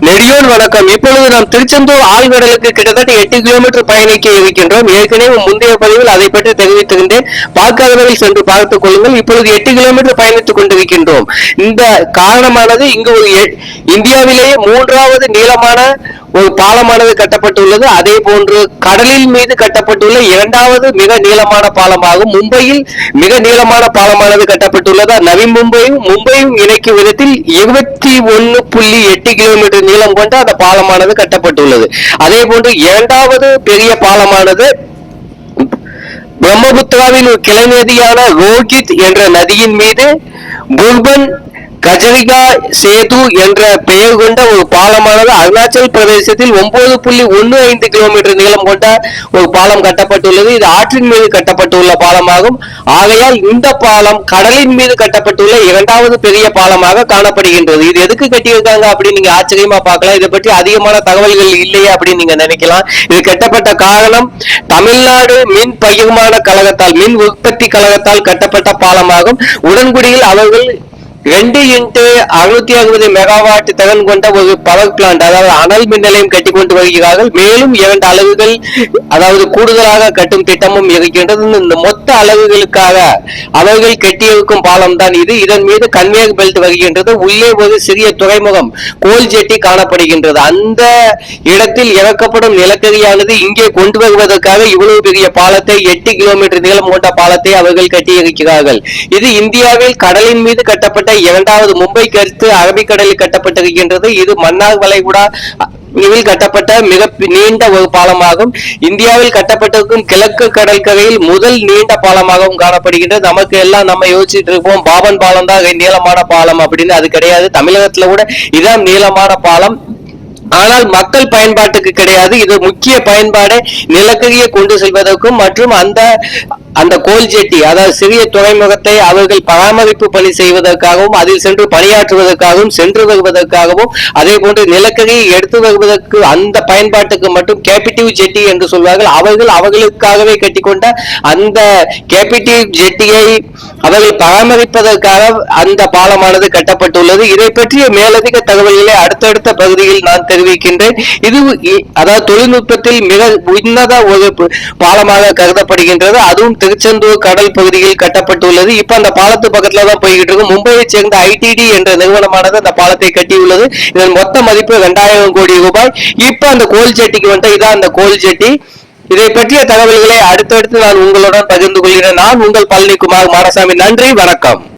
நெடியோன் வணக்கம். இப்பொழுது நாம் திருச்செந்தூர் ஆழ்கடலுக்கு கிட்டத்தட்ட எட்டு கிலோமீட்டர் பயணிக்க இருக்கின்றோம். ஏற்கனவே முந்தைய பதிவில் அதை பற்றி தெரிவித்திருந்தேன். பார்க்காதவர்கள் சென்று பார்த்துக் கொள்ளுங்கள். இப்பொழுது எட்டு கிலோமீட்டர் பயணித்துக் கொண்டிருக்கின்றோம். இந்த காரணமானது இங்கு ஒரு இந்தியாவிலேயே மூன்றாவது நீளமான ஒரு பாலமானது கட்டப்பட்டுள்ளது. அதே போன்று கடலில் மீது கட்டப்பட்டுள்ள இரண்டாவது மிக நீளமான பாலமாகும். மும்பையில் மிக நீளமான பாலமானது கட்டப்பட்டுள்ளது. நவி மும்பையும் மும்பையும் இணைக்கும் விதத்தில் இருபத்தி ஒன்னு புள்ளி எட்டு கிலோமீட்டர் நீளம் கொண்ட அந்த பாலமானது கட்டப்பட்டுள்ளது. அதே போன்று இரண்டாவது பெரிய பாலமானது பிரம்மபுத்திராவின் ஒரு கிளை நதியான ரோஹித் என்ற நதியின் மீது புர்பன் கஜரிகா சேது என்ற பெயர் கொண்ட ஒரு பாலமானது அருணாச்சல் பிரதேசத்தில் ஒன்பது புள்ளி ஒன்னு ஐந்து கிலோமீட்டர் நீளம் கொண்ட ஒரு பாலம் கட்டப்பட்டுள்ளது. இது ஆற்றின் மீது கட்டப்பட்டுள்ள பாலமாகும். ஆகையால் இந்த பாலம் கடலின் மீது கட்டப்பட்டுள்ள இரண்டாவது பெரிய பாலமாக காணப்படுகின்றது. இது எதுக்கு கட்டியிருக்காங்க அப்படின்னு நீங்க ஆச்சரியமா பார்க்கலாம். இதை பற்றி அதிகமான தகவல்கள் இல்லையே அப்படின்னு நீங்க நினைக்கலாம். இது கட்டப்பட்ட காரணம் தமிழ்நாடு மின் பகிர்மான கழகத்தால் மின் உற்பத்தி கழகத்தால் கட்டப்பட்ட பாலமாகும். உடன்குடியில் அவர்கள் ரெண்டு இன்ட்டு அறுநூத்தி அறுபது மெகாவாட் திறன் கொண்ட ஒரு பவர் பிளான்ட் அதாவது அனல் மின் நிலையம் கட்டி கொண்டு வருகிறார்கள். மேலும் இரண்டு அலகுகள் அதாவது கூடுதலாக கட்டும் திட்டமும் இருக்கின்றது. இந்த மொத்த அலகுகளுக்காக அவர்கள் கட்டியிருக்கும் பாலம் தான் இது. இதன் மீது கன்வேயர் பெல்ட் வருகின்றது. உள்ளே ஒரு சிறிய துறைமுகம் கோல் ஜெட்டி காணப்படுகின்றது. அந்த இடத்தில் இறக்கப்படும் நிலக்கரியானது இங்கே கொண்டு வருவதற்காக இவ்வளவு பெரிய பாலத்தை எட்டு கிலோமீட்டர் நீளம் கொண்ட பாலத்தை அவர்கள் கட்டியிருக்கிறார்கள். இது இந்தியாவில் கடலின் மீது கட்டப்பட்ட இரண்டாவது மும்பைக்கு அடுத்து அரபிக்கடலில் கட்டப்பட்டிருக்கின்றது. இது மன்னார் வளைகுடா இதில் கட்டப்பட்ட மிக நீண்ட ஒரு பாலமாகும். இந்தியாவில் கட்டப்பட்டிருக்கும் கிழக்கு கடற்கரையில் முதல் நீண்ட பாலமாகவும் காணப்படுகின்றது. நமக்கு எல்லாம் நம்ம யோசிச்சுட்டு இருப்போம் பாபன் பாலம் தான் நீளமான பாலம் அப்படின்னு. அது கிடையாது. தமிழகத்துல கூட இதான் நீளமான பாலம். ஆனால் மக்கள் பயன்பாட்டுக்கு கிடையாது. இது முக்கிய பயன்பாடை நிலக்கரியை கொண்டு செல்வதற்கும் மற்றும் அந்த அந்த கோல் ஜெட்டி அதாவது சிறிய துறைமுகத்தை அவர்கள் பராமரிப்பு பணி செய்வதற்காகவும் அதில் சென்று பணியாற்றுவதற்காகவும் சென்று வருவதற்காகவும் அதே போன்று நிலக்கரியை எடுத்து வருவதற்கு அந்த பயன்பாட்டுக்கு மட்டும் கேபிட்டிவ் ஜெட்டி என்று சொல்வார்கள். அவர்கள் அவர்களுக்காகவே கட்டிக்கொண்ட அந்த கேபிட்டிவ் ஜெட்டியை அவர்கள் பராமரிப்பதற்காக அந்த பாலமானது கட்டப்பட்டுள்ளது. இதை பற்றிய மேலதிக தகவல்களை அடுத்தடுத்த பகுதியில் நான் தெரிவிக்கின்றேன். இது அதாவது தொழில்நுட்பத்தில் மிக உன்னத ஒரு பாலமாக கருதப்படுகின்றது. அதுவும் திருச்செந்தூர் கடல் பகுதியில் கட்டப்பட்டுள்ளது. இப்ப அந்த பாலத்து பக்கத்துல தான் போய்கிட்டு இருக்கும் மும்பையை சேர்ந்த ஐடிடி என்ற நிறுவனமானது அந்த பாலத்தை கட்டியுள்ளது. இதன் மொத்த மதிப்பு இரண்டாயிரம் கோடி ரூபாய். இப்ப அந்த கோல் ஜெட்டிக்கு வந்து இதான் அந்த கோல் ஜெட்டி. இதை பற்றிய தகவல்களை அடுத்தடுத்து நான் உங்களுடன் பகிர்ந்து கொள்கிறேன். நான் உங்கள் பழனிக்குமார் மாரசாமி நன்றி வணக்கம்.